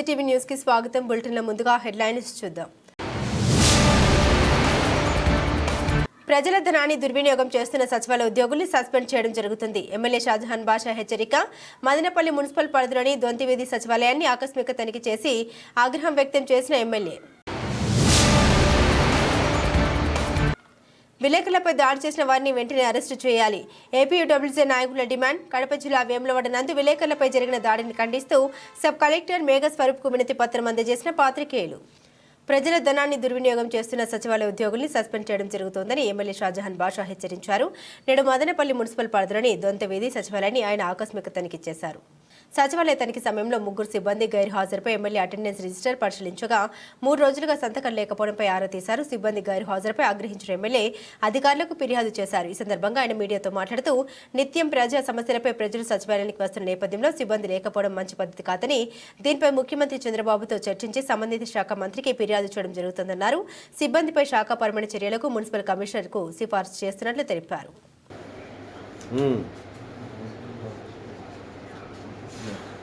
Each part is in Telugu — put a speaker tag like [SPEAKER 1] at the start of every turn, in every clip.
[SPEAKER 1] ఎన్సీటీవీ న్యూస్కి స్వాగతం. బులెటిన్ల ముందుగా హెడ్లైన్స్ చూద్దాం. ప్రజల ధనాన్ని దుర్వినియోగం చేస్తున్న సచివాలయ ఉద్యోగుల్ని సస్పెండ్ చేయడం జరుగుతుంది. ఎమ్మెల్యే షాజహాన్ బాషా హెచ్చరిక. మదనపల్లి మున్సిపల్ పరిధిలోని దొంతివీధి సచివాలయాన్ని ఆకస్మిక తనిఖీ చేసి ఆగ్రహం వ్యక్తం చేసిన ఎమ్మెల్యే. విలేకరులపై దాడి చేసిన వారిని వెంటనే అరెస్టు చేయాలి. ఏపీయూడబ్ల్యూజే నాయకుల డిమాండ్ కడప జిల్లా వేములవాడ నందు విలేకరులపై జరిగిన దాడిని ఖండిస్తూ సబ్ కలెక్టర్ మేఘస్వరూప్కు వినతి పత్రం అందజేసిన పాత్రికేయులు. ప్రజల ధనాన్ని దుర్వినియోగం చేస్తున్న సచివాలయ ఉద్యోగుల్ని సస్పెండ్ చేయడం జరుగుతోందని ఎమ్మెల్యే షాజహాన్ బాషా హెచ్చరించారు. నేడు మదనపల్లి మున్సిపల్ పరిధిలోని దొంతవీధి సచివాలయాన్ని ఆయన ఆకస్మిక తనిఖీ చేశారు. సచివాలయ తనిఖీ సమయంలో ముగ్గురు సిబ్బంది గైర్హాజరుపై ఎమ్మెల్యే అటెండెన్స్ రిజిస్టర్ పరిశీలించగా మూడు రోజులుగా సంతకం లేకపోవడంపై ఆరా తీశారు. సిబ్బంది గైర్హాజరుపై ఆగ్రహించిన ఎమ్మెల్యే అధికారులకు ఫిర్యాదు చేశారు. ఈ సందర్భంగా ఆయన మీడియాతో మాట్లాడుతూ నిత్యం ప్రజా సమస్యలపై ప్రజలు సచివాలయానికి వస్తున్న నేపథ్యంలో సిబ్బంది లేకపోవడం మంచి పద్ధతి కాదని దీనిపై ముఖ్యమంత్రి చంద్రబాబుతో చర్చించి సంబంధిత శాఖ మంత్రికి ఫిర్యాదు చేయడం జరుగుతుందన్నారు. సిబ్బందిపై శాఖాపరమైన చర్యలకు మున్సిపల్ కమిషనర్కు సిఫార్సు చేస్తున్నట్లు తెలిపారు.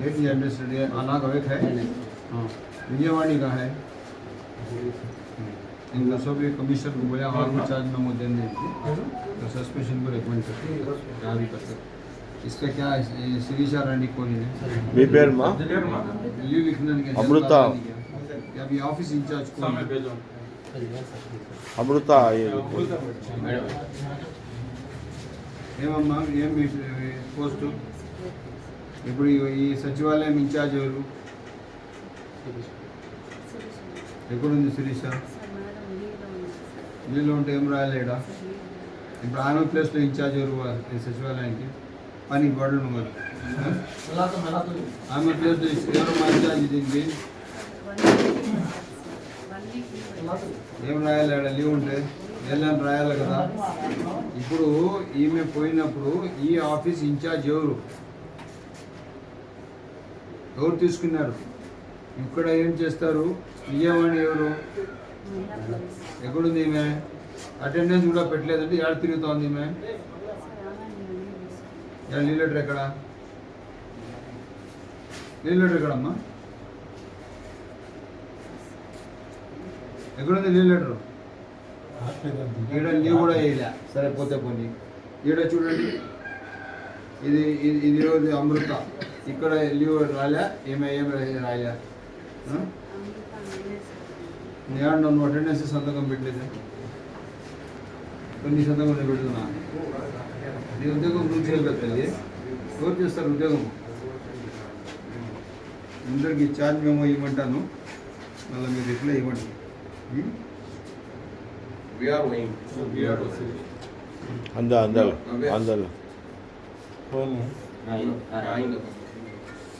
[SPEAKER 2] एक ही एड्रेस आना का एक है हाँ विजयवाड़ी का है इनको सब एक कमिश्नर को बोला और भी चार्ज मेमो देने तो सस्पेंशन को रिकमेंड करते हैं क्या भी कर सकते इसका क्या है ये शिरीषा रानी कौन है
[SPEAKER 3] మీ పేరు మా
[SPEAKER 2] लीव लिखने के
[SPEAKER 3] अमृता।
[SPEAKER 2] अभी ऑफिस इंचार्ज कौन है
[SPEAKER 3] అమృత
[SPEAKER 2] ఏమమ్మా ఏం మీ పోస్టు ఇప్పుడు ఈ- సచివాలయం ఇన్ఛార్జ్ ఎవరు? ఎక్కడుంది శిరీష? నీళ్ళు ఉంటే ఏం రాయలేడా ఇప్పుడు ఆమె ప్లేస్లో ఇన్ఛార్జ్ ఎవరు ఈ సచివాలయానికి? పని పడను మరి. ఆమె ప్లేస్లో ఎవరు మా ఇన్ఛార్జ్ దీనికి? ఏం రాయలేడా? లీవ్ ఉంటే? వెళ్ళని రాయాలి కదా. ఇప్పుడు ఈమె పోయినప్పుడు ఈ ఆఫీస్ ఇన్ఛార్జ్ ఎవరు? ఎవరు తీసుకున్నారు? ఇక్కడ ఏం చేస్తారు? విజయవాణి ఎవరు? ఎక్కడుంది ఈమె? అటెండెన్స్ కూడా పెట్టలేదంటే ఏడ తిరుగుతోంది ఈమె? ఏడ లీవ్ లెటర్ ఎక్కడ? లీవ్ లెటర్ ఎక్కడమ్మా? ఎక్కడుంది లీవ్ లెటర్? ఈడ లీవ్ కూడా వేయలే. సరే పోతే పోనీ. ఈడ చూడండి. ఇది ఇది ఇది రోజు అమృత. ఇక్కడ లీవ్ రాలే ఏమే ఏం రాలే. నేను నువ్వు అటెండెన్స్ సంతకం పెట్టలేదు? కొన్ని సంతకం నేను పెడుతున్నా. నీ ఉద్యోగం నువ్వు తల్లి. ఎవరు చేస్తారు ఉద్యోగం? అందరికి ఛార్జ్ మేము ఇవ్వమంటాను. మళ్ళీ మీరు రిప్లై ఇవ్వండి?
[SPEAKER 3] అంద అందరు అందరు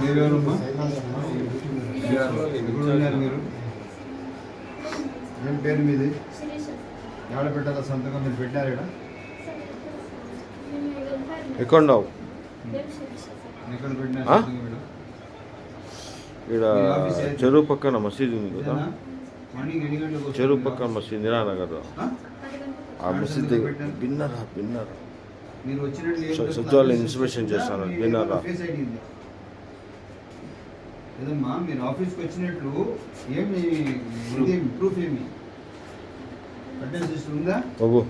[SPEAKER 2] మీరెవరమ్మా ఎక్కడ ఉన్నారు మీరు? ఏం పేరు మీది? ఎవడ పెట్టాలా సంతకం మీరు పెట్టారు ఇక్కడ? ఎక్కడ మీరు?
[SPEAKER 3] ఇక్కడ చెరువు పక్కన మసీదు ఉంది కదా? చెరువు పక్కన మసీద్ నిరానగర్
[SPEAKER 2] ఆ?
[SPEAKER 3] ఆ మసీద్ దగ్గర. విన్నారా? విన్నారా?
[SPEAKER 2] మీరు వచ్చినట్లు ఏం
[SPEAKER 3] స-
[SPEAKER 2] చేస్తున్నారు?
[SPEAKER 3] సచివాలయం ఇన్స్పెక్షన్ చేస్తాను.
[SPEAKER 2] మీ లేదమ్మా మీరు ఆఫీస్కి వచ్చినట్లు ఏమి ఇదేమి ప్రూఫ్ ఏమి? అటెండెన్స్ సిస్టమ్ ఉందా?
[SPEAKER 3] బాబు.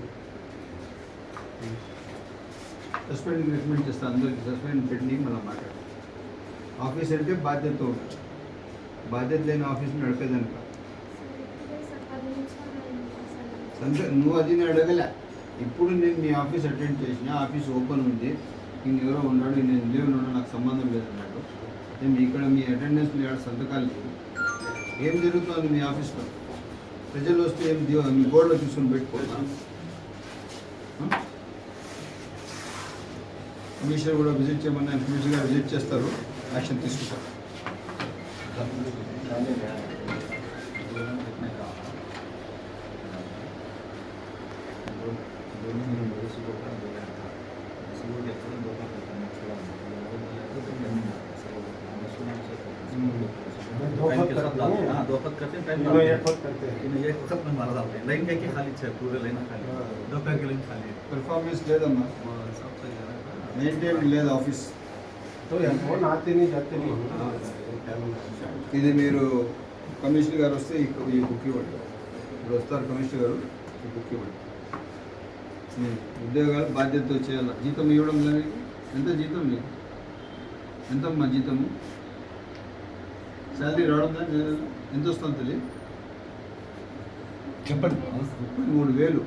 [SPEAKER 2] సస్పెండ్ రికమెండ్ చేస్తాను అందరికి సస్పెండ్ పెట్టి మళ్ళీ మాట్లాడు. ఆఫీస్ అంటే బాధ్యత ఉంటుంది బాధ్యత లేని ఆఫీస్ నడిపేదనుక. సంత నువ్వు అది నేను అడగలే. ఇప్పుడు నేను మీ ఆఫీస్ అటెండ్ చేసిన ఆఫీస్ ఓపెన్ ఉంది. నేను ఎవరో ఉన్నాడు నేను లీవ్ ఉన్నాడు నాకు సంబంధం లేదన్నాడు. నేను ఇక్కడ మీ అటెండెన్స్ లేడు సంతకాలు ఏం జరుగుతుంది మీ ఆఫీస్లో ప్రజలు వస్తే ఏం మీ బోర్డులో చూసుకొని పెట్టుకోవాలా కమిషనర్ కూడా విజిట్ చేయమని కమిషనర్ గారు విజిట్ చేస్తారు యాక్షన్ తీసుకుంటారు.
[SPEAKER 4] करते हैं
[SPEAKER 5] टाइम
[SPEAKER 4] इन्हों एक वक्त करते हैं
[SPEAKER 5] इन्हें एक वक्त में मारा डालते हैं लाइन क्या की खाली है पूरे लाइन खाली
[SPEAKER 4] हाँ।
[SPEAKER 5] दो पैर की लाइन खाली है
[SPEAKER 2] పెర్ఫార్మెన్స్ లేదమ్మా
[SPEAKER 5] वो सब सही है ना?
[SPEAKER 2] మెయింటైన్ లేదు ఆఫీస్
[SPEAKER 4] तो यार फोन आते नहीं जाते नहीं हाँ।
[SPEAKER 2] ఇది మీరు కమిషనర్ గారు వస్తే ఈ ఈ బుక్ ఇవ్వండి ఇప్పుడు వస్తారు కమిషనర్ గారు ఈ బుక్ ఇవ్వండి మీ ఉద్యోగాలు బాధ్యతతో చేయాలి జీతం ఇవ్వడం లేదు మీకు? ఎంత జీతం మీకు ఎంతమ్మా జీతము శాలరీ రావడం లేదా? ఎంత వస్తుంది తెలియదు
[SPEAKER 5] చెప్పండి.
[SPEAKER 2] ముప్పై మూడు వేలు.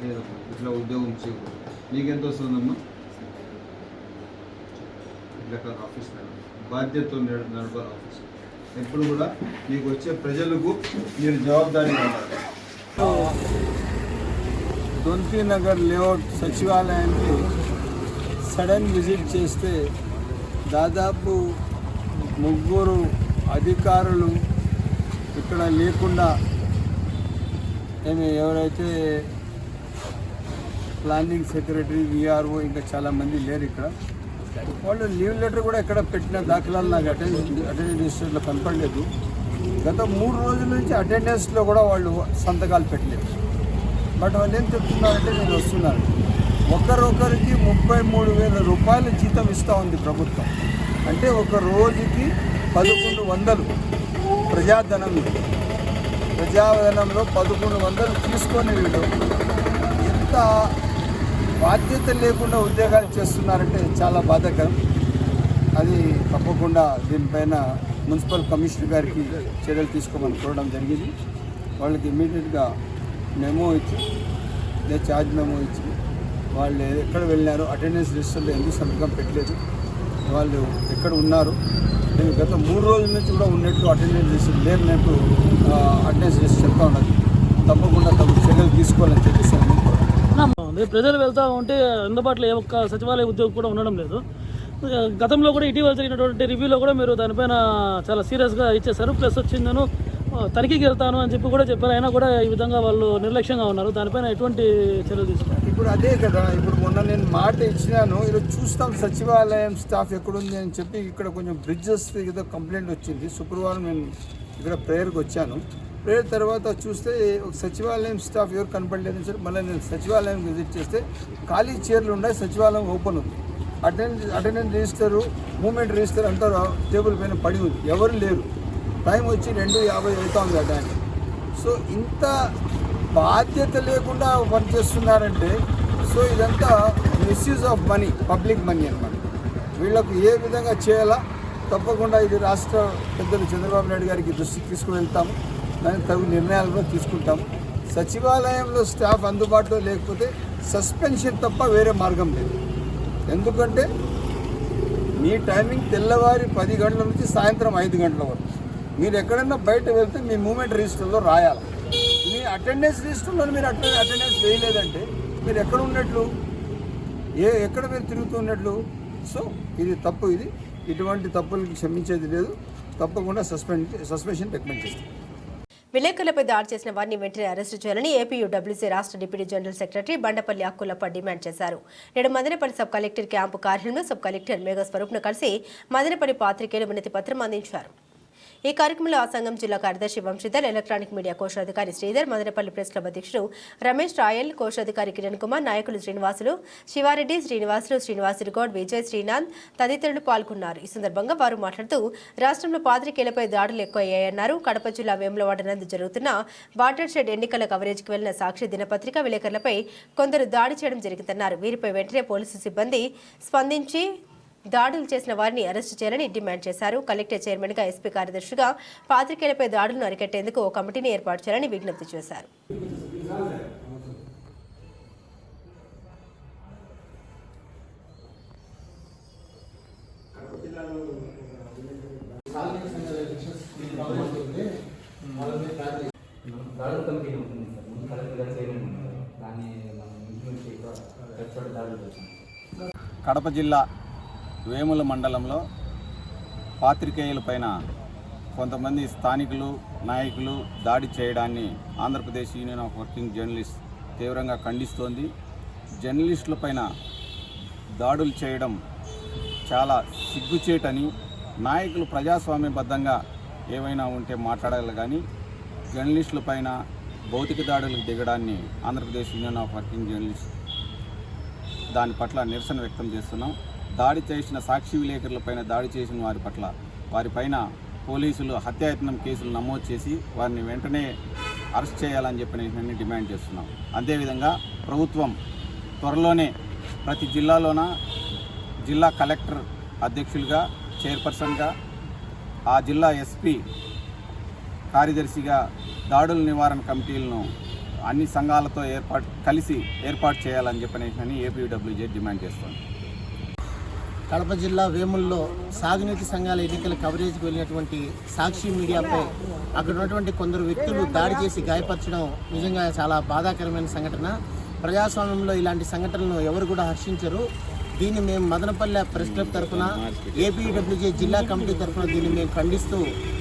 [SPEAKER 2] లేదమ్మా ఇట్లా ఉద్యోగం చేయకూడదు. నీకెంత వస్తుందమ్మా ఇట్లా కాదు ఆఫీస్ బాధ్యత బాధ్యతతో నడపాలి ఆఫీస్. ఎప్పుడు కూడా మీకు వచ్చే ప్రజలకు మీరు జవాబుదారీ ఉండాలి దొంతి నగర్ లేఅవుట్ సచివాలయానికి సడన్ విజిట్ చేస్తే దాదాపు ముగ్గురు అధికారులు ఇక్కడ లేకుండా ఏమి ఎవరైతే ప్లానింగ్ సెక్రటరీ విఆర్ఓ ఇంకా చాలామంది లేరు ఇక్కడ. వాళ్ళు లీవ్ లెటర్ కూడా ఎక్కడ పెట్టిన దాఖలాలు నాకు అటెండెన్స్ అటెండెన్స్ రిజిస్టర్లో కనపడలేదు. గత మూడు రోజుల నుంచి అటెండెన్స్లో కూడా వాళ్ళు సంతకాలు పెట్టలేదు. బట్ వాళ్ళు ఏం చెప్తున్నారంటే నేను వస్తున్నాను. ఒకరొకరికి ముప్పై మూడు వేల రూపాయల జీతం ఇస్తూ ఉంది ప్రభుత్వం. అంటే ఒక రోజుకి పదకొండు వందలు ప్రజాధనం ఇది. ప్రజాధనంలో పదకొండు వందలు తీసుకొని వీళ్ళు ఎంత బాధ్యత లేకుండా ఉద్యోగాలు చేస్తున్నారంటే చాలా బాధాకరం. అది తప్పకుండా దీనిపైన మున్సిపల్ కమిషనర్ గారికి చర్యలు తీసుకోమని కోరడం జరిగింది. వాళ్ళకి ఇమీడియట్గా మెమో ఇచ్చి లేదా ఛార్జ్ మెమో ఇచ్చి వాళ్ళు ఎక్కడ వెళ్ళినారు అటెండెన్స్ లిస్టుల్లో ఎందుకు సంతకం పెట్టలేదు? వాళ్ళు ఎక్కడ ఉన్నారు? నేను గత మూడు రోజుల నుంచి కూడా ఉన్నట్టు అటెండెన్స్ రిజిస్టర్ లేనట్టు అటెండెన్స్ లిస్ట్ చెప్తా ఉన్నది తప్పకుండా తమ చర్యలు తీసుకోవాలని చెప్పేసి
[SPEAKER 6] ప్రజలు వెళ్తూ ఉంటే అందుబాటులో ఏ ఒక్క సచివాలయ ఉద్యోగం కూడా ఉండడం లేదు. గతంలో కూడా ఇటీవల జరిగినటువంటి రివ్యూలో కూడా మీరు దానిపైన చాలా సీరియస్గా ఇచ్చేశారు. ప్లస్ వచ్చిందను తనిఖీకి వెళ్తాను అని చెప్పి కూడా చెప్పారు. అయినా కూడా ఈ విధంగా వాళ్ళు నిర్లక్ష్యంగా ఉన్నారు. దానిపైన ఎటువంటి చర్యలు తీసుకున్నారు
[SPEAKER 2] ఇప్పుడు అదే కదా ఇప్పుడు మొన్న నేను మాట ఇచ్చినాను. ఈరోజు చూస్తాం సచివాలయం స్టాఫ్ ఎక్కడుంది అని చెప్పి ఇక్కడ కొంచెం బ్రిడ్జెస్ ఏదో కంప్లైంట్ వచ్చింది. శుక్రవారం నేను ఇక్కడ ప్రేయర్కి వచ్చాను. ప్రేయర్ తర్వాత చూస్తే ఒక సచివాలయం స్టాఫ్ ఎవరు కనపడలేదని చెప్పి మళ్ళీ నేను సచివాలయం విజిట్ చేస్తే ఖాళీ చైర్లు ఉన్నాయి సచివాలయం ఓపెన్ ఉంది. Attendance attendance register movement register అంతా టేబుల్ పైన పడి ఉంది. ఎవరు లేరు. టైం వచ్చి రెండు యాభై అవుతుంది ఆ సో ఇంత బాధ్యత లేకుండా పనిచేస్తున్నారంటే సో ఇదంతా misuse of money public money అనమాట వీళ్ళకు ఏ విధంగా చేయాలా తప్పకుండా ఇది రాష్ట్ర పెద్దలు చంద్రబాబు నాయుడు గారికి దృష్టికి తీసుకువెళ్తాము. దానికి తగు నిర్ణయాలు కూడా తీసుకుంటాము. సచివాలయంలో స్టాఫ్ అందుబాటులో లేకపోతే సస్పెన్షన్ తప్ప వేరే మార్గం లేదు. ఎందుకంటే మీ టైమింగ్ తెల్లవారి పది గంటల నుంచి సాయంత్రం ఐదు గంటల వరకు. మీరు ఎక్కడైనా బయట వెళ్తే మీ మూమెంట్ రిజిస్టర్లో రాయాలి. మీ అటెండెన్స్ రిజిస్టర్లో మీరు అటెండ్ అటెండెన్స్ వేయలేదంటే మీరు ఎక్కడ ఉన్నట్లు? ఏ ఎక్కడ మీరు తిరుగుతున్నట్లు సో ఇది తప్పు ఇది. ఇటువంటి తప్పులకి క్షమించేది లేదు. తప్పకుండా సస్పెండ్ సస్పెన్షన్ రికమెండ్ చేస్తాం.
[SPEAKER 1] విలేకరులపై దాడి చేసిన వారిని వెంటనే అరెస్టు చేయాలని ఏపీయూడబ్ల్యూసీ రాష్ట్ర deputy general secretary Bandapalli Akkulappa demand చేశారు. నేడు మదనపల్లి సబ్ కలెక్టర్ క్యాంపు కార్యాలయంలో సబ్ కలెక్టర్ మేఘస్వరూప్ను కలిసి మదనపల్లి పాత్రికేయులు వినతి పత్రం అందించారు. ఈ కార్యక్రమంలో ఆ సంఘం జిల్లా కార్యదర్శి వంశీధర్ ఎలక్ట్రానిక్ మీడియా కోశాధికారి శ్రీధర్ మదనపల్లి ప్రెస్ క్లబ్ అధ్యక్షుడు రమేష్ రాయల్ కోశాధికారి కిరణ్ కుమార్ నాయకులు శ్రీనివాసులు శివారెడ్డి శ్రీనివాసులు శ్రీనివాసులు గౌడ్ విజయ్ శ్రీనాథ్ తదితరులు పాల్గొన్నారు. ఈ సందర్భంగా వారు మాట్లాడుతూ రాష్ట్రంలో పాత్రికేయులపై దాడులు ఎక్కువయ్యాయన్నారు. కడప జిల్లా వేములవాడ నందు జరుగుతున్న వాటర్ షెడ్ ఎన్నికల కవరేజ్కి వెళ్ళిన సాక్షి దినపత్రిక విలేకరులపై కొందరు దాడి చేయడం జరిగిందన్నారు. వీరిపై వెంటనే పోలీసు సిబ్బంది స్పందించి దాడులు చేసిన వారిని అరెస్టు చేయాలని డిమాండ్ చేశారు. కలెక్టర్ చైర్మన్గా ఎస్పీ కార్యదర్శిగా పాత్రికేయులపై దాడులను అరికట్టేందుకు ఓ కమిటీని ఏర్పాటు చేయాలని విజ్ఞప్తి చేశారు.
[SPEAKER 7] దాడుల కమిటీ ఉంటుంది సార్. ముందు కలెక్టర్ గారు చైర్మన్ ఉంటారు దాన్ని మనం ఇంప్లిమెంట్ చేయక చోట దాడులు చేస్తాం
[SPEAKER 8] కడప జిల్లా వేముల మండలంలో పాత్రికేయులపైన కొంతమంది స్థానికులు నాయకులు దాడి చేయడాన్ని Andhra Pradesh union of working journalist తీవ్రంగా ఖండిస్తోంది. జర్నలిస్టులపైన దాడులు చేయడం చాలా సిగ్గుచేటని నాయకులు ప్రజాస్వామ్యబద్ధంగా ఏవైనా ఉంటే మాట్లాడాలి కానీ జర్నలిస్టులపైన భౌతిక దాడులకు దిగడాన్ని Andhra Pradesh union of working journalist దాని పట్ల నిరసన వ్యక్తం చేస్తున్నాం. దాడి చేసిన సాక్షి విలేకరులపైన దాడి చేసిన వారి పట్ల వారిపైన పోలీసులు హత్యాయత్నం కేసులు నమోదు చేసి వారిని వెంటనే అరెస్ట్ చేయాలని చెప్పి నేను డిమాండ్ చేస్తున్నాం. అదేవిధంగా ప్రభుత్వం త్వరలోనే ప్రతి జిల్లాలోన జిల్లా కలెక్టర్ అధ్యక్షులుగా చైర్పర్సన్గా ఆ జిల్లా ఎస్పీ కార్యదర్శిగా దాడుల నివారణ కమిటీలను అన్ని సంఘాలతో ఏర్పాటు కలిసి ఏర్పాటు చేయాలని చెప్పని ఏపీడబ్ల్యూజే డిమాండ్ చేస్తున్నాం
[SPEAKER 9] కడప జిల్లా వేముల్లో సాగునీటి సంఘాల ఎన్నికల కవరేజ్కి వెళ్ళినటువంటి సాక్షి మీడియాపై అక్కడ ఉన్నటువంటి కొందరు వ్యక్తులు దాడి చేసి గాయపరచడం నిజంగా చాలా బాధాకరమైన సంఘటన. ప్రజాస్వామ్యంలో ఇలాంటి సంఘటనలను ఎవరు కూడా హర్షించరు. దీన్ని మేము మదనపల్లె ప్రెస్ క్లబ్ తరఫున ఏపీడబ్ల్యూజే జిల్లా కమిటీ తరఫున దీన్ని మేము ఖండిస్తూ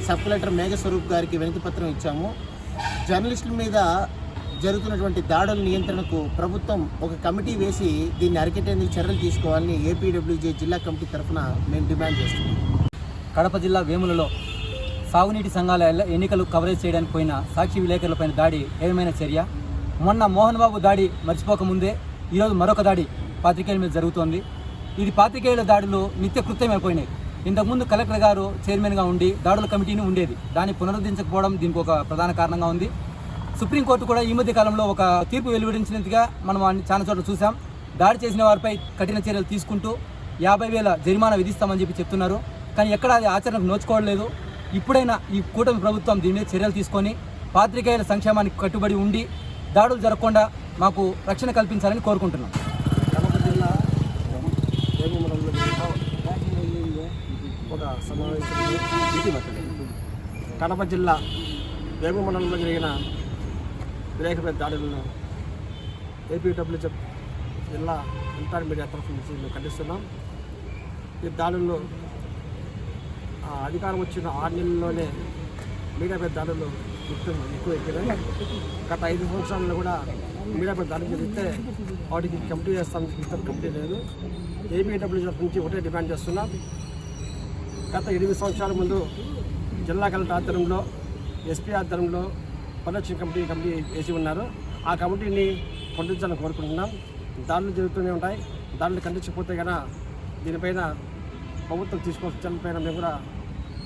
[SPEAKER 9] సబ్ కలెక్టర్ మేఘస్వరూప్ గారికి వినతి పత్రం ఇచ్చాము. జర్నలిస్టుల మీద జరుగుతున్నటువంటి దాడుల నియంత్రణకు ప్రభుత్వం ఒక కమిటీ వేసి దీన్ని అరికెట్టేందుకు చర్యలు తీసుకోవాలని ఏపీడబ్ల్యూజే జిల్లా కమిటీ తరఫున మేము డిమాండ్ చేస్తున్నాం.
[SPEAKER 7] కడప జిల్లా వేములలో సాగునీటి సంఘాల ఎన్నికలు కవరేజ్ చేయడానికి పోయిన సాక్షి విలేకరులపైన దాడి ఏమైనా చర్య? మొన్న మోహన్ బాబు దాడి మర్చిపోకముందే ఈరోజు మరొక దాడి పాత్రికేయుల మీద జరుగుతోంది. ఇది పాత్రికేయుల దాడులు నిత్య కృత్యమైపోయినాయి ఇంతకుముందు కలెక్టర్ గారు చైర్మన్గా ఉండి దాడుల కమిటీని ఉండేది. దాన్ని పునరుద్ధరించకపోవడం దీనికి ఒక ప్రధాన కారణంగా ఉంది. సుప్రీంకోర్టు కూడా ఈ మధ్య కాలంలో ఒక తీర్పు వెలువడించినట్టుగా మనం చాలా చోట్ల చూసాం దాడి చేసిన వారిపై కఠిన చర్యలు తీసుకుంటూ యాభై వేల జరిమానా విధిస్తామని చెప్పి చెప్తున్నారు. కానీ ఎక్కడ అది ఆచరణకు నోచుకోవడలేదు ఇప్పుడైనా ఈ కూటమి ప్రభుత్వం దీని మీద చర్యలు తీసుకొని పాత్రికేయుల సంక్షేమానికి కట్టుబడి ఉండి దాడులు జరగకుండా మాకు రక్షణ కల్పించాలని కోరుకుంటున్నాం.
[SPEAKER 9] కడప జిల్లా వేముమండలంలో ఒక సమావేశం కడప జిల్లా వేగు మండలంలో జరిగిన విలేకరుల దాడులను ఏపీడబ్ల్యూ జిల్లా ఇంటర్మీడియట్ మీడియా తరఫు నుంచి మేము ఖండిస్తున్నాం. ఈ దాడుల్లో ఆ, అధికారం వచ్చిన ఆరు నెలల్లోనే మీడియాపై దాడులు ఎక్కువ ఎక్కువ ఎక్కినాయి గత ఐదు సంవత్సరాల్లో కూడా మీడియాపై దాడులు జరిగితే వాటికి కంప్లీట్ చేస్తాం ఇతర లేదు ఏపీడబ్ల్యూ తరఫు నుంచి ఒకటే డిమాండ్ చేస్తున్నాం. గత ఎనిమిది సంవత్సరాల ముందు జిల్లా కలెక్టర్ ఆధ్వర్యంలో ఎస్పీ ఆధ్వర్యంలో పరిరక్షణ కమిటీ కమిటీ వేసి ఉన్నారు. ఆ కమిటీని పొందించాలని కోరుకుంటున్నాం. దాడులు జరుగుతూనే ఉంటాయి. దాడులు ఖండించకపోతే కనుక దీనిపైన ప్రభుత్వం తీసుకోవాల్సిన మేము కూడా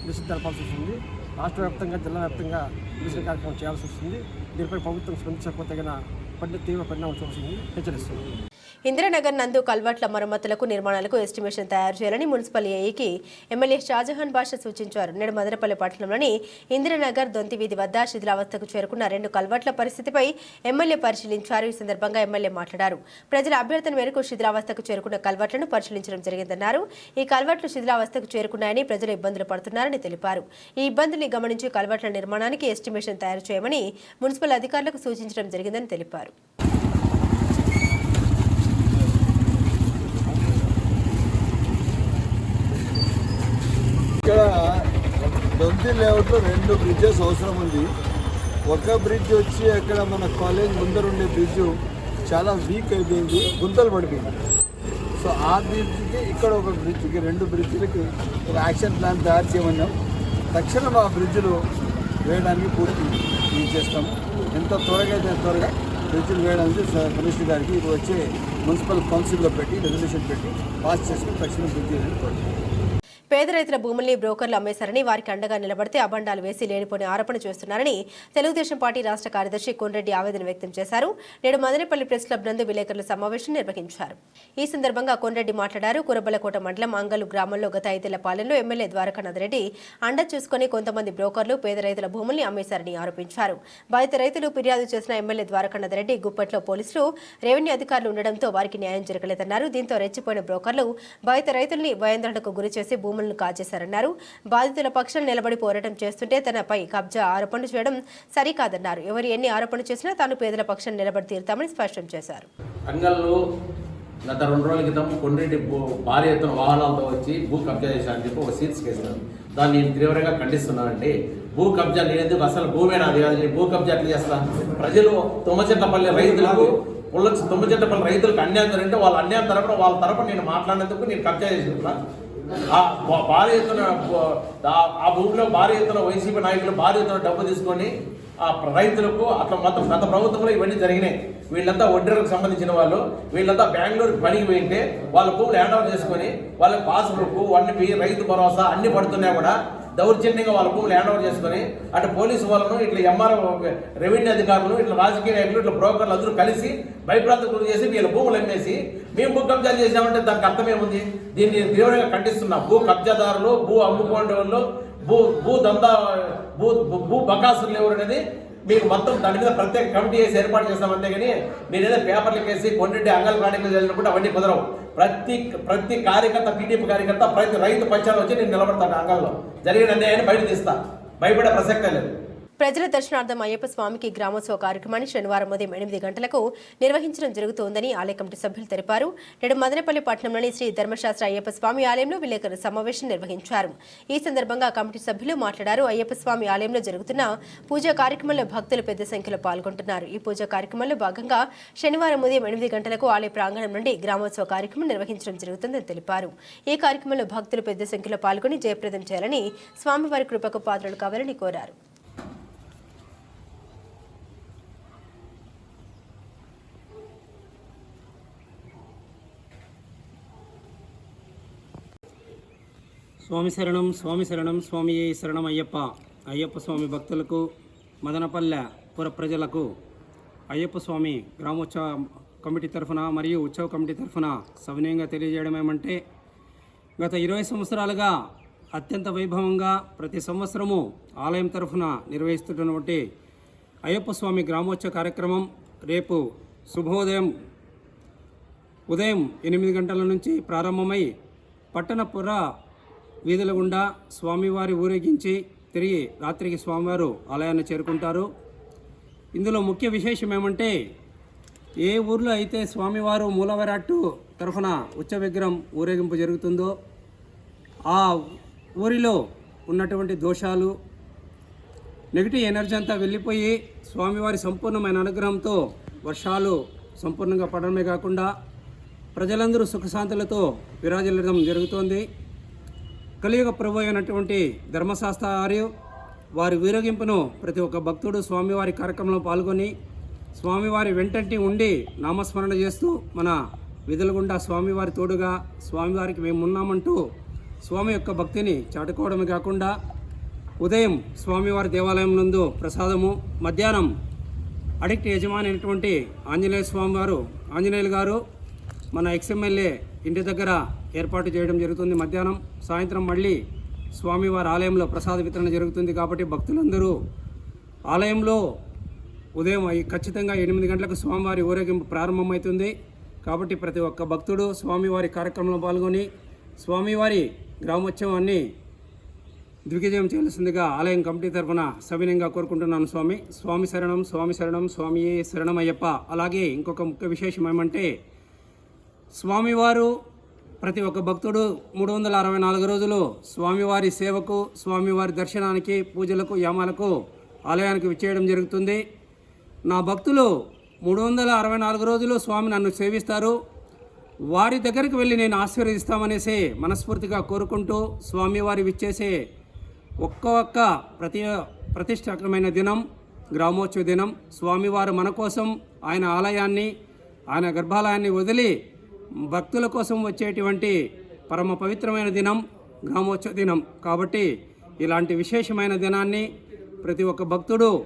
[SPEAKER 9] నిశ్చిత తెలపాల్సి వస్తుంది. రాష్ట్ర వ్యాప్తంగా జిల్లా వ్యాప్తంగా నిరసన కార్యక్రమం చేయాల్సి వస్తుంది. దీనిపై ప్రభుత్వం స్పందించకపోతే కనుక పడి తీవ్ర పరిణామం చూసింది హెచ్చరిస్తుంది
[SPEAKER 1] ఇందిరానగర్ నందు కల్వర్ట్ల మరమ్మతులకు నిర్మాణాలకు ఎస్టిమేషన్ తయారు చేయాలని మున్సిపల్ ఏఈకి ఎమ్మెల్యే షాజహాన్ బాషా సూచించారు. నేడు మదనపల్లి పట్టణంలోని ఇందిరానగర్ దొంతి వీధి వద్ద శిథిలావస్థకు చేరుకున్న రెండు కల్వర్ట్ల పరిస్థితిపై ఎమ్మెల్యే పరిశీలించారు. ఈ సందర్భంగా ఎమ్మెల్యే మాట్లాడారు. ప్రజల అభ్యర్థన మేరకు శిథిలావస్థకు చేరుకున్న కల్వర్ట్లను పరిశీలించడం జరిగిందన్నారు. ఈ కల్వర్ట్లు శిథిలావస్థకు చేరుకున్నాయని ప్రజలు ఇబ్బందులు పడుతున్నారని తెలిపారు. ఈ ఇబ్బందుల్ని గమనించి కల్వర్ట్ల నిర్మాణానికి ఎస్టిమేషన్ తయారు చేయమని మున్సిపల్ అధికారులకు సూచించడం జరిగిందని తెలిపారు
[SPEAKER 2] ఇక్కడ దొంతి లేఅవుట్లో రెండు బ్రిడ్జెస్ అవసరం ఉంది. ఒక బ్రిడ్జ్ వచ్చి అక్కడ మన కాలేజ్ ముందర ఉండే బ్రిడ్జ్ చాలా వీక్ అయిపోయింది గుంతలు పడిపోయింది. సో ఆ బ్రిడ్జ్కి ఇక్కడ ఒక బ్రిడ్జ్కి రెండు బ్రిడ్జ్లకి ఒక యాక్షన్ ప్లాన్ తయారు చేయమన్నాం. తక్షణం ఆ బ్రిడ్జ్లు వేయడానికి పూర్తి చేస్తాము ఎంత త్వరగా అయితే త్వరగా బ్రిడ్జ్లు వేయడానికి కమిషనర్ గారికి వచ్చే మున్సిపల్ కౌన్సిల్లో పెట్టి రెజల్యూషన్ పెట్టి పాస్ చేసుకుని తక్షణం బ్రిడ్జ్ వేయాలని కోరుతున్నాం.
[SPEAKER 1] పేద రైతుల భూముల్ని బ్రోకర్లు అమ్మేశారని వారికి అండగా నిలబడితే అబండాలు వేసి లేనిపోని ఆరోపణ చేస్తున్నారని తెలుగుదేశం పార్టీ రాష్ట్ర కార్యదర్శి కోనరెడ్డి ఆవేదన వ్యక్తం చేశారు. నేడు మదనపల్లి ప్రెస్ క్లబ్ నందు విలేకరుల సమావేశం నిర్వహించారు. ఈ సందర్భంగా కోనరెడ్డి మాట్లాడారు. కురబలకోట మండలం అంగలు గ్రామంలో గత ఐదేళ్ళ పాలనలో ఎమ్మెల్యే ద్వారకానాథ్ రెడ్డి అండ చూసుకుని కొంతమంది బ్రోకర్లు పేద రైతుల భూముల్ని అమ్మేశారని ఆరోపించారు. బాధిత రైతులు ఫిర్యాదు చేసిన ఎమ్మెల్యే ద్వారకానాథ్ రెడ్డి గుప్పట్లో పోలీసులు రెవెన్యూ అధికారులు ఉండడంతో వారికి న్యాయం జరగలేదన్నారు. దీంతో రెచ్చిపోయిన బ్రోకర్లు బాధిత రైతుల్ని భయాందోళనకు గురి చేసి అమలును కాజేశారన్నారు. బాధితుల పక్షం నిలబడి పోరాటం చేస్తుంటే తనపై కబ్జా ఆరోపణలు చేయడం సరికాదన్నారు. ఎవరు ఎన్ని ఆరోపణలు చేసినా తాను పేదల పక్షం నిలబడి తీరుతామని స్పష్టం చేశారు.
[SPEAKER 10] అంగల్లో గత రెండు రోజుల క్రితం కొండ్రెడ్డి భారీ ఎత్తున వాహనాలతో వచ్చి భూ కబ్జా చేశారని చెప్పి ఒక సీట్స్ కేసినారు దాన్ని నేను తీవ్రంగా ఖండిస్తున్నానండి. భూ కబ్జా నేనెందుకు అసలు భూమే నాది కాదు. నేను భూ కబ్జా ఎట్లా చేస్తా? ప్రజలు తుమ్మచెట్టపల్లి రైతులకు పుల్ల తుమ్మచెట్టపల్లి రైతులకు అన్యాయం జరిగితే వాళ్ళ అన్యాయం తరపున వాళ్ళ తరపున నేను మాట్లాడినందుకు నేను కబ్జా చేసిన ఆ భారీ ఎత్తున ఆ- భూమిలో భారీ ఎత్తున వైసీపీ నాయకులు భారీ ఎత్తున డబ్బు తీసుకొని ఆ రైతులకు అట్లా మొత్తం గత ప్రభుత్వంలో ఇవన్నీ జరిగినాయి. వీళ్ళంతా వడ్డీలకు సంబంధించిన వాళ్ళు వీళ్ళంతా బెంగళూరుకి పనికి పోయింటే వాళ్ళ భూములు హ్యాండ్ ఓవర్ చేసుకొని వాళ్ళ పాస్బుక్ వన్పి రైతు భరోసా అన్ని పడుతున్నా కూడా దౌర్జన్యంగా వాళ్ళ భూములు హ్యాండ్ ఓవర్ చేసుకొని అటు పోలీసు వాళ్ళను ఇట్లా ఎంఆర్ఓ రెవెన్యూ అధికారులు ఇట్లా రాజకీయ నాయకులు ఇట్లా బ్రోకర్లు అందరూ కలిసి భయప్రాంతం గురి చేసి వీళ్ళ భూములు అమ్మేసి మేము భూ కబ్జాలు చేసామంటే దానికి అర్థమేముంది దీన్ని తీవ్రంగా ఖండిస్తున్నాం. భూ కబ్జాదారులు భూ అమ్ముకోండి వాళ్ళు భూ భూ దందా భూ భూ బకాసులు ఎవరు అనేది మీకు మొత్తం దాని మీద ప్రత్యేక కమిటీ వేసి ఏర్పాటు చేస్తాం అంతేగాని కానీ మీరు ఏదో పేపర్లు వేసి కొన్నింటి అంగన్వాడీలు చదివినప్పుడు అవన్నీ కుదరవు. ప్రతి ప్రతి కార్యకర్త టీడీపీ కార్యకర్త ప్రతి రైతు పక్షాలు వచ్చి నేను నిలబడతాను అంగంలో జరిగిన అన్యాయాన్ని బయట తీస్తా. భయపడే ప్రసక్తే లేదు.
[SPEAKER 1] ప్రజల దర్శనార్థం అయ్యప్ప స్వామికి గ్రామోత్సవ కార్యక్రమాన్ని శనివారం ఉదయం ఎనిమిది గంటలకు నిర్వహించడం జరుగుతోందని ఆలయ కమిటీ సభ్యులు తెలిపారు. నేడు మదనపల్లి పట్టణంలోని శ్రీ ధర్మశాస్త్ర అయ్యప్ప స్వామి ఆలయంలో విలేకరుల సమావేశం నిర్వహించారు. ఈ సందర్భంగా కమిటీ సభ్యులు మాట్లాడారు. అయ్యప్ప స్వామి ఆలయంలో జరుగుతున్న పూజా కార్యక్రమంలో భక్తులు పెద్ద సంఖ్యలో పాల్గొంటున్నారు. ఈ పూజా కార్యక్రమంలో భాగంగా శనివారం ఉదయం ఎనిమిది గంటలకు ఆలయ ప్రాంగణం నుండి గ్రామోత్సవ కార్యక్రమం నిర్వహించడం జరుగుతుందని తెలిపారు. ఈ కార్యక్రమంలో భక్తులు పెద్ద సంఖ్యలో పాల్గొని జయప్రదం చేయాలని స్వామివారి కృపకు పాత్రలు కావాలని కోరారు.
[SPEAKER 11] స్వామి శరణం స్వామి శరణం స్వామి శరణం అయ్యప్ప. అయ్యప్ప స్వామి భక్తులకు మదనపల్లె పుర ప్రజలకు అయ్యప్ప స్వామి గ్రామోత్సవ కమిటీ తరఫున మరియు ఉత్సవ కమిటీ తరఫున సవినయంగా తెలియజేయడం ఏమంటే గత ఇరవై సంవత్సరాలుగా అత్యంత వైభవంగా ప్రతి సంవత్సరము ఆలయం తరఫున నిర్వహిస్తున్నటువంటి అయ్యప్ప స్వామి గ్రామోత్సవ కార్యక్రమం రేపు శుభోదయం ఉదయం ఎనిమిది గంటల నుంచి ప్రారంభమై పట్టణపుర వీధుల గుండా స్వామివారి ఊరేగించి తిరిగి రాత్రికి స్వామివారు ఆలయాన్ని చేరుకుంటారు. ఇందులో ముఖ్య విశేషం ఏమంటే ఏ ఊర్లో అయితే స్వామివారు మూలవరాట్టు తరఫున ఉచ్చ విగ్రహం ఊరేగింపు జరుగుతుందో ఆ ఊరిలో ఉన్నటువంటి దోషాలు నెగిటివ్ ఎనర్జీ అంతా వెళ్ళిపోయి స్వామివారి సంపూర్ణమైన అనుగ్రహంతో వర్షాలు సంపూర్ణంగా పడడమే కాకుండా ప్రజలందరూ సుఖశాంతులతో విరాజిల్లడం జరుగుతోంది. కలియుగ ప్రభు అయినటువంటి ధర్మశాస్త్రార్యు వారి వీరగింపును ప్రతి ఒక్క భక్తుడు స్వామివారి కార్యక్రమంలో పాల్గొని స్వామివారి వెంటంటి ఉండి నామస్మరణ చేస్తూ మన విధులగుండా స్వామివారి తోడుగా స్వామివారికి మేము ఉన్నామంటూ స్వామి యొక్క భక్తిని చాటుకోవడమే కాకుండా ఉదయం స్వామివారి దేవాలయం నందు ప్రసాదము మధ్యాహ్నం అడిక్ట్ యజమాని అయినటువంటి ఆంజనేయ స్వామివారు ఆంజనేయులు గారు మన ఎక్స్ఎమ్మెల్యే ఇంటి దగ్గర ఏర్పాటు చేయడం జరుగుతుంది. మధ్యాహ్నం సాయంత్రం మళ్ళీ స్వామివారి ఆలయంలో ప్రసాద వితరణ జరుగుతుంది కాబట్టి భక్తులందరూ ఆలయంలో ఉదయం ఖచ్చితంగా ఎనిమిది గంటలకు స్వామివారి ఊరేగింపు ప్రారంభమవుతుంది. కాబట్టి ప్రతి ఒక్క భక్తుడు స్వామివారి కార్యక్రమంలో పాల్గొని స్వామివారి గ్రామోత్సవాన్ని దిగ్విజయం చేయాల్సిందిగా ఆలయం కమిటీ తరఫున సవినయంగా కోరుకుంటున్నాను స్వామి. స్వామి శరణం స్వామి శరణం స్వామి శరణమయ్యప్ప. అలాగే ఇంకొక ముఖ్య విశేషం ఏమంటే స్వామివారు ప్రతి ఒక్క భక్తుడు మూడు వందల అరవై నాలుగు రోజులు స్వామివారి సేవకు స్వామివారి దర్శనానికి పూజలకు యామాలకు ఆలయానికి విచ్చేయడం జరుగుతుంది. నా భక్తులు మూడు వందల అరవై నాలుగు రోజులు స్వామి నన్ను సేవిస్తారు. వారి దగ్గరికి వెళ్ళి నేను ఆశీర్వదిస్తామనేసి మనస్ఫూర్తిగా కోరుకుంటూ స్వామివారి విచ్చేసే ఒక్క ఒక్క ప్రతి ప్రతిష్టాకరమైన దినం గ్రామోత్సవ దినం స్వామివారు మన కోసం ఆయన ఆలయాన్ని ఆయన గర్భాలయాన్ని వదిలి భక్తుల కోసం వచ్చేటువంటి పరమ పవిత్రమైన దినం గ్రామోత్సవ దినం. కాబట్టి ఇలాంటి విశేషమైన దినాన్ని ప్రతి ఒక్క భక్తుడు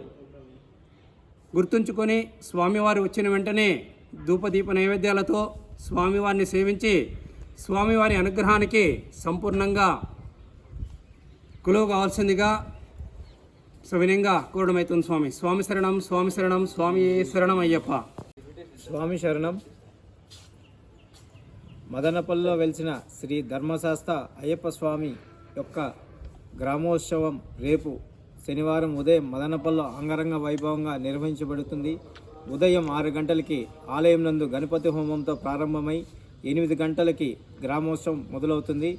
[SPEAKER 11] గుర్తుంచుకొని స్వామివారు వచ్చిన వెంటనే ధూపదీప నైవేద్యాలతో స్వామివారిని సేవించి స్వామివారి అనుగ్రహానికి సంపూర్ణంగా కొలువు కావాల్సిందిగా సవినయంగా కోరడమవుతుంది స్వామి. స్వామి శరణం స్వామి శరణం స్వామి శరణం అయ్యప్ప.
[SPEAKER 12] స్వామి శరణం. మదనపల్లిలో వెలిసిన శ్రీ ధర్మశాస్త్ర అయ్యప్ప స్వామి యొక్క గ్రామోత్సవం రేపు శనివారం ఉదయం మదనపల్లిలో అంగరంగ వైభవంగా నిర్వహించబడుతుంది. ఉదయం ఆరు గంటలకి ఆలయం నందు గణపతి హోమంతో ప్రారంభమై ఎనిమిది గంటలకి గ్రామోత్సవం మొదలవుతుంది.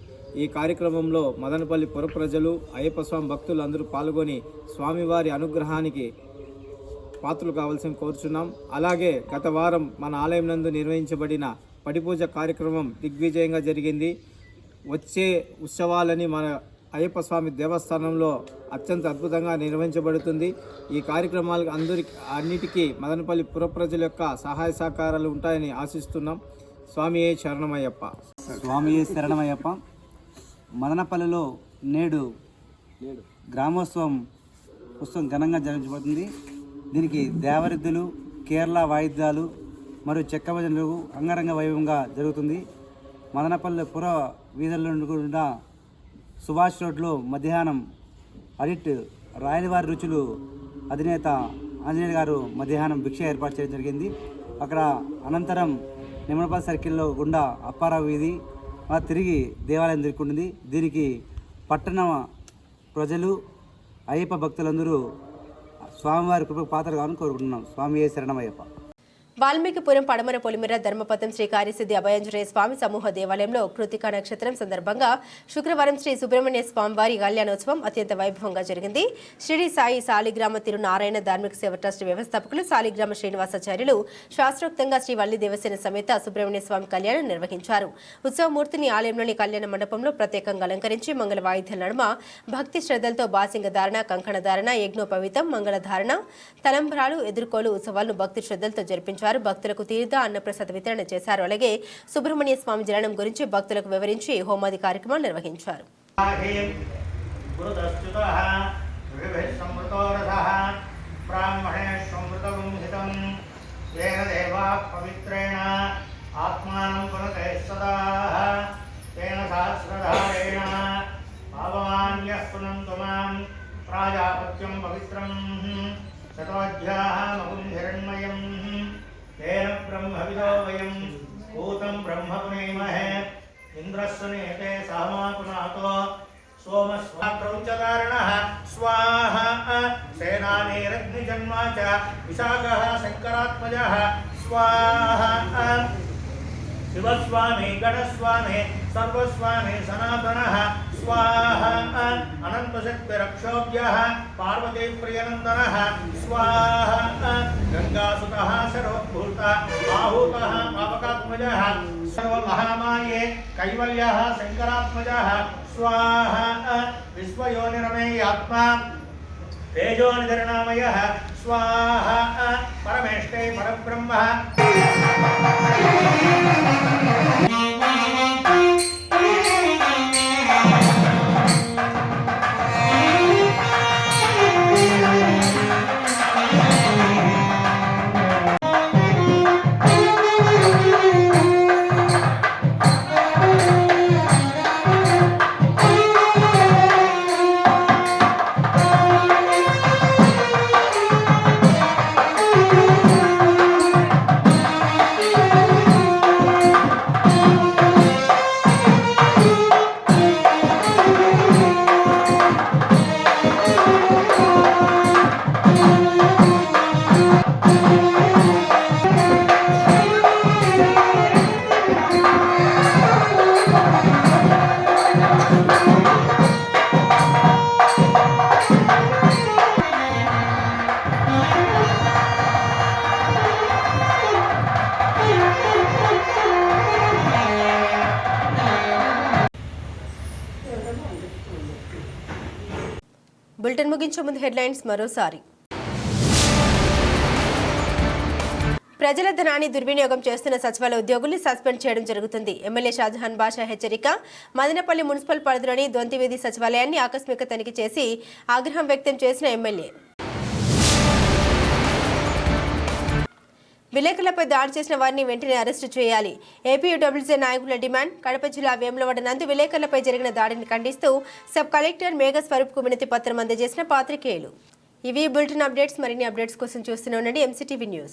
[SPEAKER 12] ఈ కార్యక్రమంలో మదనపల్లి పుర ప్రజలు అయ్యప్ప స్వామి భక్తులు అందరూ పాల్గొని స్వామివారి అనుగ్రహానికి పాత్రలు కావాల్సిన కోరుచున్నాం. అలాగే గత వారం మన ఆలయం నందు నిర్వహించబడిన పడిపూజ కార్యక్రమం దిగ్విజయంగా జరిగింది. వచ్చే ఉత్సవాలని మన అయ్యప్ప స్వామి దేవస్థానంలో అత్యంత అద్భుతంగా నిర్వహించబడుతుంది. ఈ కార్యక్రమాలకు అందరికి అన్నిటికీ మదనపల్లి పురప్రజల యొక్క సహాయ సహకారాలు ఉంటాయని ఆశిస్తున్నాం. స్వామి శరణమయ్యప్ప?
[SPEAKER 13] స్వామి శరణమయ్యప్ప? మదనపల్లిలో నేడు గ్రామోత్సవం ఉత్సవం ఘనంగా జరించబడుతుంది దీనికి దేవరిద్దులు కేరళ వాయిద్యాలు మరియు చెక్క భజనలు అంగరంగ వైభవంగా జరుగుతుంది. మదనపల్లి పుర వీధుల్లో సుభాష్ రోడ్లో మధ్యాహ్నం అడిట్ రాయలవారి రుచులు అధినేత ఆంజనేయ గారు మధ్యాహ్నం భిక్ష ఏర్పాటు చేయడం జరిగింది. అక్కడ అనంతరం నిమ్మలపల్లి సర్కిల్లో గుండా అప్పారావు వీధి తిరిగి దేవాలయం తిరుగుతుంది దీనికి పట్టణ ప్రజలు అయ్యప్ప భక్తులందరూ స్వామివారి కృపకు పాత్ర కావాలని కోరుకుంటున్నాం. స్వామి ఏ శరణమయ్యప్ప.
[SPEAKER 1] వాల్మీకిపురం పడమర పొలిమిర ధర్మపథం శ్రీ కార్యసిద్ధి అభయంజనేయ స్వామి సమూహ దేవాలయంలో కృతికా నక్షత్రం సందర్భంగా శుక్రవారం శ్రీ సుబ్రహ్మణ్య స్వామి వారి కళ్యాణోత్సవం అత్యంత వైభవంగా జరిగింది. షిరిడి సాయి సాలిగ్రామ తిరునారాయణ ధార్మిక సేవ ట్రస్ట్ వ్యవస్థాపకులు సాలిగ్రామ శ్రీనివాసాచార్యులు శాస్త్రోక్తంగా శ్రీ వల్లి దేవసేన సమేత సుబ్రహ్మణ్య స్వామి కళ్యాణం నిర్వహించారు. ఉత్సవమూర్తిని ఆలయంలోని కళ్యాణ మండపంలో ప్రత్యేకంగా అలంకరించి మంగళ వాయిద్యాల నడుమ భక్తి శ్రద్ధలతో బాసింగ ధారణ కంకణ ధారణ యజ్ఞోపవీతం మంగళ ధారణ తలంబరాలు ఎదుర్కోలు ఉత్సవాలను భక్తి శ్రద్ధలతో జరిపించారు. నిర్వహించారు భక్తులకు తీర్థ అన్నప్రసాద వితరణ చేశారు. అలాగే సుబ్రహ్మణ్య స్వామి జననం గురించి భక్తులకు వివరించి హోమాది కార్యక్రమం నిర్వహించారు.
[SPEAKER 14] ప్రాజాపత్యం పవిత్రం శతోధ్యాహమగుం హిరణ్మయం तेन ब्रह्मविदो वयं भूतं ब्रह्म इन्द्रस्य नेते सहमापुनातो सोमस्वाक्रौञ्चकारणः स्वाहा सेनानेरग्निजन्मा च। विशाखः, शङ्करात्मजः। स्वाहा शिवस्वामी गणस्वामी सर्वस्वामी सनातनः। स्वाहा, अनन्तशक्तिरक्षोभ्यः, पार्वतीप्रियनन्दनः, स्वाहा, गङ्गासुतः, शरोद्भूतः, आहूतः पावकात्मजः सर्वमहामाये, कैवल्यः, शङ्करात्मजः, स्वाहा विश्वयोनिरमेयात्मा तेजोनिधरणामयः, स्वाहा परमेष्टे परब्रह्म।
[SPEAKER 1] ముగించే ముందు హెడ్లైన్స్ మరోసారి. ప్రజల ధనాన్ని దుర్వినియోగం చేస్తున్న సచివాలయ ఉద్యోగుల్ని సస్పెండ్ చేయడం జరుగుతుంది. ఎమ్మెల్యే షాజహాన్ బాషా హెచ్చరిక. మదనపల్లి మున్సిపల్ పరిధిలోని దొంతివీధి సచివాలయాన్ని ఆకస్మిక తనిఖీ చేసి ఆగ్రహం వ్యక్తం చేసిన ఎమ్మెల్యే. విలేకరులపై దాడి చేసిన వారిని వెంటనే అరెస్టు చేయాలి. ఏపీయూడబ్ల్యూసీ నాయకుల డిమాండ్ కడప జిల్లా వేములవాడ నందు విలేకరులపై జరిగిన దాడిని ఖండిస్తూ సబ్ కలెక్టర్ మేఘ స్వరూప్కు వినతి పత్రం అందజేసిన పాత్రికేయులు. ఇవి బులెటిన్ అప్డేట్స్ మరిన్ని అప్డేట్స్ కోసం చూస్తూనే ఉండండి. MCTV news